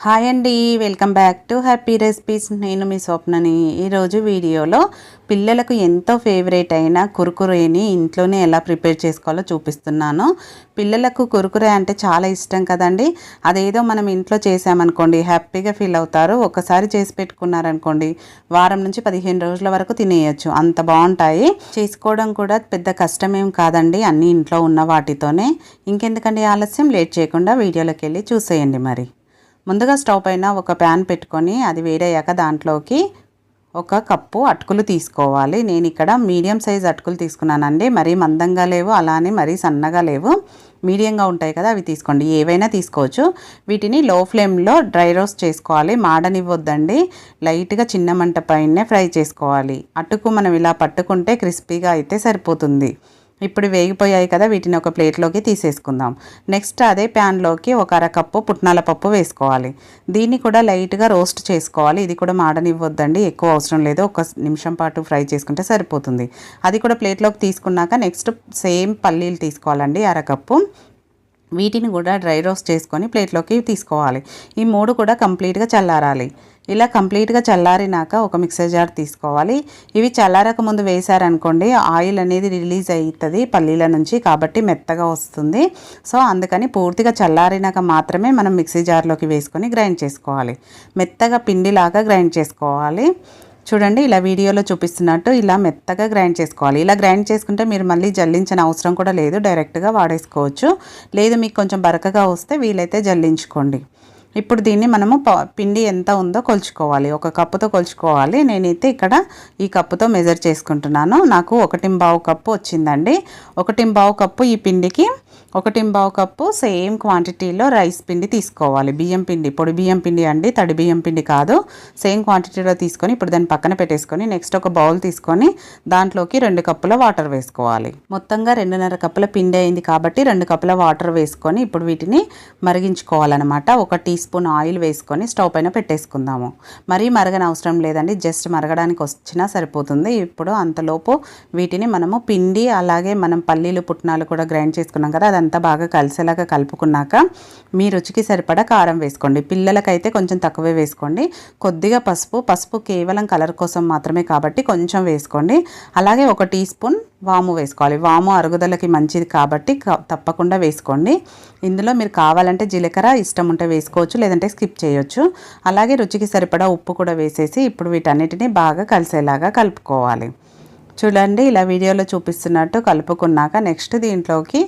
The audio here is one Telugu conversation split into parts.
హాయ్ అండి welcome back to happy recipes నేను మీ స్వప్నని. ఈరోజు వీడియోలో పిల్లలకు ఎంతో ఫేవరెట్ అయిన కురుకురేని ఇంట్లోనే ఎలా ప్రిపేర్ చేసుకోవాలో చూపిస్తున్నాను. పిల్లలకు కురుకురే అంటే చాలా ఇష్టం కదండి. అదేదో మనం ఇంట్లో చేసామనుకోండి హ్యాపీగా ఫీల్ అవుతారు. ఒకసారి చేసి పెట్టుకున్నారనుకోండి వారం నుంచి పదిహేను రోజుల వరకు తినేయచ్చు. అంత బాగుంటాయి. చేసుకోవడం కూడా పెద్ద కష్టమేం కాదండి అన్నీ ఇంట్లో ఉన్న వాటితోనే. ఇంకెందుకండి ఆలస్యం? లేట్ చేయకుండా వీడియోలోకి వెళ్ళి చూసేయండి మరి. ముందుగా స్టవ్ పైన ఒక ప్యాన్ పెట్టుకొని అది వేడయ్యాక దాంట్లోకి ఒక కప్పు అటుకులు తీసుకోవాలి. నేను ఇక్కడ మీడియం సైజ్ అటుకులు తీసుకున్నానండి. మరీ మందంగా లేవు అలానే మరీ సన్నగా లేవు. మీడియంగా ఉంటాయి కదా అవి తీసుకోండి. ఏవైనా తీసుకోవచ్చు. వీటిని లో ఫ్లేమ్లో డ్రై రోస్ట్ చేసుకోవాలి. మాడనివ్వద్దండి. లైట్గా చిన్న మంట పైనే ఫ్రై చేసుకోవాలి. అటుకు మనం ఇలా పట్టుకుంటే క్రిస్పీగా అయితే సరిపోతుంది. ఇప్పుడు వేగిపోయాయి కదా వీటిని ఒక ప్లేట్లోకి తీసేసుకుందాం. నెక్స్ట్ అదే ప్యాన్లోకి ఒక అరకప్పు పుట్నాల పప్పు వేసుకోవాలి. దీన్ని కూడా లైట్గా రోస్ట్ చేసుకోవాలి. ఇది కూడా మాడనివ్వద్దండి ఎక్కువ అవసరం లేదు. ఒక నిమిషం పాటు ఫ్రై చేసుకుంటే సరిపోతుంది. అది కూడా ప్లేట్లోకి తీసుకున్నాక నెక్స్ట్ సేమ్ పల్లీలు తీసుకోవాలండి అరకప్పు. వీటిని కూడా డ్రై రోస్ట్ చేసుకొని ప్లేట్లోకి తీసుకోవాలి. ఈ మూడు కూడా కంప్లీట్గా చల్లారాలి. ఇలా కంప్లీట్గా చల్లారినాక ఒక మిక్సర్ జార్ తీసుకోవాలి. ఇవి చల్లారక ముందు వేసారనుకోండి ఆయిల్ అనేది రిలీజ్ అవుతుంది పల్లీల నుంచి కాబట్టి మెత్తగా వస్తుంది. సో అందుకని పూర్తిగా చల్లారినాక మాత్రమే మనం మిక్సీ జార్లోకి వేసుకొని గ్రైండ్ చేసుకోవాలి. మెత్తగా పిండిలాగా గ్రైండ్ చేసుకోవాలి. చూడండి ఇలా వీడియోలో చూపిస్తున్నట్టు ఇలా మెత్తగా గ్రైండ్ చేసుకోవాలి. ఇలా గ్రైండ్ చేసుకుంటే మీరు మళ్ళీ జల్లించిన అవసరం కూడా లేదు డైరెక్ట్గా వాడేసుకోవచ్చు. లేదు మీకు కొంచెం బరకగా వస్తే వీలైతే జల్లించుకోండి. ఇప్పుడు దీన్ని మనము పిండి ఎంత ఉందో కొలుచుకోవాలి. ఒక కప్పుతో కొలుచుకోవాలి. నేనైతే ఇక్కడ ఈ కప్పుతో మెజర్ చేసుకుంటున్నాను. నాకు ఒకటి బావు కప్పు వచ్చిందండి. ఒకటి బావు కప్పు ఈ పిండికి ఒకటి బావు కప్పు సేమ్ క్వాంటిటీలో రైస్ పిండి తీసుకోవాలి. బియ్యం పిండి పొడి బియ్యం పిండి అండి తడి బియ్యం పిండి కాదు. సేమ్ క్వాంటిటీలో తీసుకొని ఇప్పుడు దాన్ని పక్కన పెట్టేసుకొని నెక్స్ట్ ఒక బౌల్ తీసుకొని దాంట్లోకి రెండు కప్పుల వాటర్ వేసుకోవాలి. మొత్తంగా రెండున్నర కప్పుల పిండి అయింది కాబట్టి రెండు కప్పుల వాటర్ వేసుకొని ఇప్పుడు వీటిని మరిగించుకోవాలన్నమాట. ఒక టీ స్పూన్ ఆయిల్ వేసుకొని స్టవ్ పైన పెట్టేసుకుందాము. మరీ మరగని అవసరం లేదండి. జస్ట్ మరగడానికి వచ్చినా సరిపోతుంది. ఇప్పుడు అంతలోపు వీటిని మనము పిండి అలాగే మనం పల్లీలు పుట్నాలు కూడా గ్రైండ్ చేసుకున్నాం కదా అదంతా బాగా కలిసేలాగా కలుపుకున్నాక మీ రుచికి సరిపడా కారం వేసుకోండి. పిల్లలకైతే కొంచెం తక్కువే వేసుకోండి. కొద్దిగా పసుపు పసుపు కేవలం కలర్ కోసం మాత్రమే కాబట్టి కొంచెం వేసుకోండి. అలాగే ఒక టీ స్పూన్ వాము వేసుకోవాలి. వాము అరుగుదలకి మంచిది కాబట్టి తప్పకుండా వేసుకోండి. ఇందులో మీరు కావాలంటే జీలకర్ర ఇష్టం ఉంటే వేసుకోవచ్చు లేదంటే స్కిప్ చేయొచ్చు. అలాగే రుచికి సరిపడా ఉప్పు కూడా వేసేసి ఇప్పుడు వీటన్నిటిని బాగా కలిసేలాగా కలుపుకోవాలి. చూడండి ఇలా వీడియోలో చూపిస్తున్నట్టు కలుపుకున్నాక నెక్స్ట్ దీంట్లోకి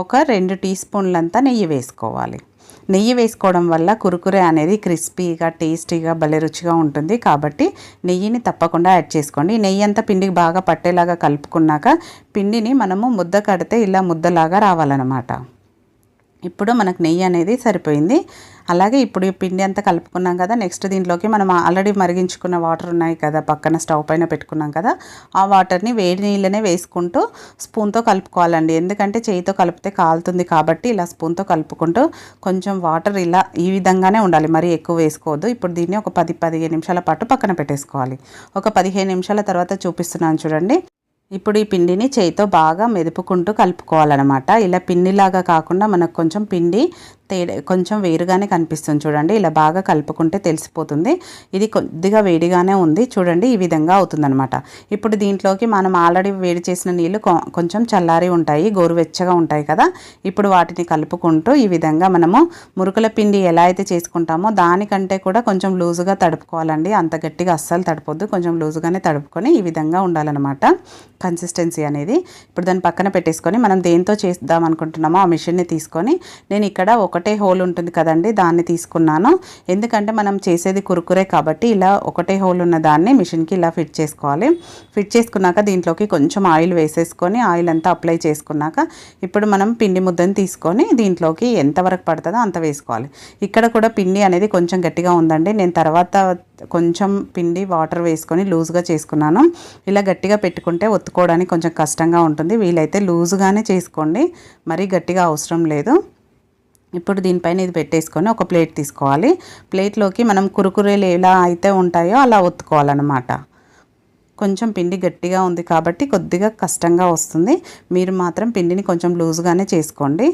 ఒక రెండు టీ స్పూన్లంతా నెయ్యి వేసుకోవాలి. నెయ్యి వేసుకోవడం వల్ల కురుకురే అనేది క్రిస్పీగా టేస్టీగా భలే రుచిగా ఉంటుంది. కాబట్టి నెయ్యిని తప్పకుండా యాడ్ చేసుకోండి. నెయ్యి అంతా పిండికి బాగా పట్టేలాగా కలుపుకున్నాక పిండిని మనము ముద్ద కడితే ఇలా ముద్దలాగా రావాలన్నమాట. ఇప్పుడు మనకు నెయ్యి అనేది సరిపోయింది. అలాగే ఇప్పుడు ఈ పిండి అంతా కలుపుకున్నాం కదా నెక్స్ట్ దీంట్లోకి మనం ఆల్రెడీ మరిగించుకున్న వాటర్ ఉన్నాయి కదా పక్కన స్టవ్ పైన పెట్టుకున్నాం కదా ఆ వాటర్ని వేడి నీళ్ళనే వేసుకుంటూ స్పూన్తో కలుపుకోవాలండి. ఎందుకంటే చేయితో కలిపితే కాలుతుంది కాబట్టి ఇలా స్పూన్తో కలుపుకుంటూ కొంచెం వాటర్ ఇలా ఈ విధంగానే ఉండాలి. మరీ ఎక్కువ వేసుకోవద్దు. ఇప్పుడు దీన్ని ఒక పది పదిహేను నిమిషాల పాటు పక్కన పెట్టేసుకోవాలి. ఒక పదిహేను నిమిషాల తర్వాత చూపిస్తున్నాను చూడండి. ఇప్పుడు ఈ పిండిని చేయితో బాగా మెదుపుకుంటూ కలుపుకోవాలన్నమాట. ఇలా పిండిలాగా కాకుండా మనకు కొంచెం పిండి తేడా కొంచెం వేరుగానే కనిపిస్తుంది చూడండి. ఇలా బాగా కలుపుకుంటే తెలిసిపోతుంది. ఇది కొద్దిగా వేడిగానే ఉంది. చూడండి ఈ విధంగా అవుతుందనమాట ఇప్పుడు దీంట్లోకి మనం ఆల్రెడీ వేడి చేసిన నీళ్ళు కొంచెం చల్లారి ఉంటాయి. గోరువెచ్చగా ఉంటాయి కదా. ఇప్పుడు వాటిని కలుపుకుంటూ ఈ విధంగా మనము మురుకుల పిండి ఎలా అయితే చేసుకుంటామో దానికంటే కూడా కొంచెం లూజుగా తడుపుకోవాలండి. అంత గట్టిగా అస్సలు తడపొద్దు. కొంచెం లూజుగానే తడుపుకొని ఈ విధంగా ఉండాలన్నమాట. కన్సిస్టెన్సీ అనేది. ఇప్పుడు దాన్ని పక్కన పెట్టేసుకొని మనం దేంతో చేద్దాం అనుకుంటున్నామో ఆ మిషన్ని తీసుకొని నేను ఇక్కడ ఒక ఒకటే హోల్ ఉంటుంది కదండి దాన్ని తీసుకున్నాను. ఎందుకంటే మనం చేసేది కురుకురే కాబట్టి ఇలా ఒకటే హోల్ ఉన్న దాన్ని మిషన్కి ఇలా ఫిట్ చేసుకోవాలి. ఫిట్ చేసుకున్నాక దీంట్లోకి కొంచెం ఆయిల్ వేసేసుకొని ఆయిల్ అంతా అప్లై చేసుకున్నాక ఇప్పుడు మనం పిండి ముద్దని తీసుకొని దీంట్లోకి ఎంతవరకు పడుతుందో అంత వేసుకోవాలి. ఇక్కడ కూడా పిండి అనేది కొంచెం గట్టిగా ఉందండి. నేను తర్వాత కొంచెం పిండి వాటర్ వేసుకొని లూజ్గా చేసుకున్నాను. ఇలా గట్టిగా పెట్టుకుంటే ఒత్తుకోవడానికి కొంచెం కష్టంగా ఉంటుంది. వీలైతే లూజ్గానే చేసుకోండి. మరీ గట్టిగా అవసరం లేదు. ఇప్పుడు దీనిపైన ఇది పెట్టేసుకొని ఒక ప్లేట్ తీసుకోవాలి. ప్లేట్లోకి మనం కురుకురేలు ఎలా అయితే ఉంటాయో అలా ఒత్తుకోవాలన్నమాట. కొంచెం పిండి గట్టిగా ఉంది కాబట్టి కొద్దిగా కష్టంగా వస్తుంది. మీరు మాత్రం పిండిని కొంచెం లూజ్గానే చేసుకోండి.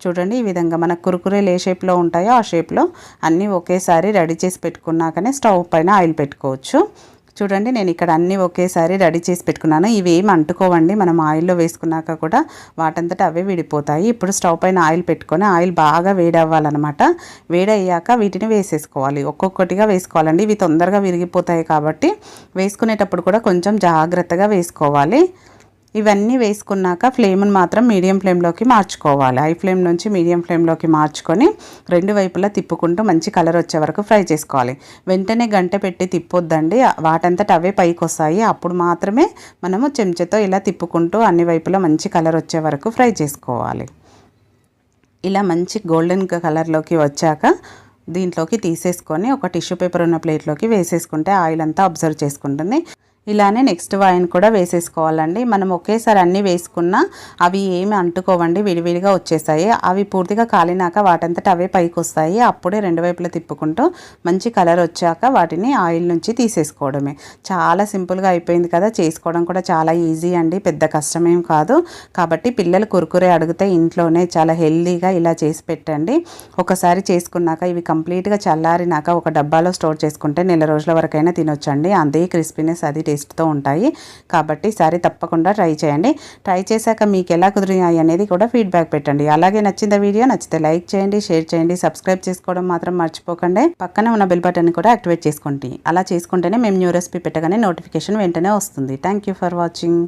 చూడండి ఈ విధంగా మన కురుకురేలు ఏ షేప్లో ఉంటాయో ఆ షేప్లో అన్నీ ఒకేసారి రెడీ చేసి పెట్టుకున్నాకనే స్టవ్ పైన ఆయిల్ పెట్టుకోవచ్చు. చూడండి నేను ఇక్కడ అన్నీ ఒకేసారి రెడీ చేసి పెట్టుకున్నాను. ఇవి ఏమి అంటుకోవండి మనం ఆయిల్లో వేసుకున్నాక కూడా వాటంతట అవే విడిపోతాయి. ఇప్పుడు స్టవ్ పైన ఆయిల్ పెట్టుకొని ఆయిల్ బాగా వేడి అవ్వాలన్నమాట వేడయ్యాక వీటిని వేసేసుకోవాలి. ఒక్కొక్కటిగా వేసుకోవాలండి. ఇవి తొందరగా విరిగిపోతాయి కాబట్టి వేసుకునేటప్పుడు కూడా కొంచెం జాగ్రత్తగా వేసుకోవాలి. ఇవన్నీ వేసుకున్నాక ఫ్లేమ్ని మాత్రం మీడియం ఫ్లేమ్లోకి మార్చుకోవాలి. హై ఫ్లేమ్ నుంచి మీడియం ఫ్లేమ్లోకి మార్చుకొని రెండు వైపులా తిప్పుకుంటూ మంచి కలర్ వచ్చే వరకు ఫ్రై చేసుకోవాలి. వెంటనే గంట పెట్టి తిప్పొద్దండి. వాటంతట అవే పైకి వస్తాయి అప్పుడు మాత్రమే మనము చెంచాతో ఇలా తిప్పుకుంటూ అన్ని వైపులా మంచి కలర్ వచ్చే వరకు ఫ్రై చేసుకోవాలి. ఇలా మంచి గోల్డెన్ కలర్లోకి వచ్చాక దీంట్లోకి తీసేసుకొని ఒక టిష్యూ పేపర్ ఉన్న ప్లేట్లోకి వేసేసుకుంటే ఆయిల్ అంతా అబ్జర్వ్ చేసుకుంటుంది. ఇలానే నెక్స్ట్ వాయిన్ కూడా వేసేసుకోవాలండి. మనం ఒకేసారి అన్నీ వేసుకున్నా అవి ఏమి అంటుకోవండి విడివిడిగా వచ్చేసాయి. అవి పూర్తిగా కాలినాక వాటంతట అవే పైకి వస్తాయి అప్పుడే రెండు వైపులా తిప్పుకుంటూ మంచి కలర్ వచ్చాక వాటిని ఆయిల్ నుంచి తీసేసుకోవడమే. చాలా సింపుల్గా అయిపోయింది కదా. చేసుకోవడం కూడా చాలా ఈజీ అండి. పెద్ద కష్టమేం కాదు. కాబట్టి పిల్లలు కురుకురే అడిగితే ఇంట్లోనే చాలా హెల్దీగా ఇలా చేసి పెట్టండి. ఒకసారి చేసుకున్నాక ఇవి కంప్లీట్గా చల్లారినాక ఒక డబ్బాలో స్టోర్ చేసుకుంటే నెల రోజుల వరకైనా తినొచ్చండి. అదే క్రిస్పీనెస్ అది టేస్ట్తో ఉంటాయి. కాబట్టి ఈసారి తప్పకుండా ట్రై చేయండి. ట్రై చేశాక మీకు ఎలా కుదిరినాయి అనేది కూడా ఫీడ్బ్యాక్ పెట్టండి. అలాగే నచ్చింది వీడియో నచ్చితే లైక్ చేయండి షేర్ చేయండి సబ్స్క్రైబ్ చేసుకోవడం మాత్రం మర్చిపోకండి. పక్కనే ఉన్న బెల్ బటన్ కూడా యాక్టివేట్ చేసుకోండి. అలా చేసుకుంటేనే మేము న్యూ రెసిపీ పెట్టగానే నోటిఫికేషన్ వెంటనే వస్తుంది. Thank you for watching.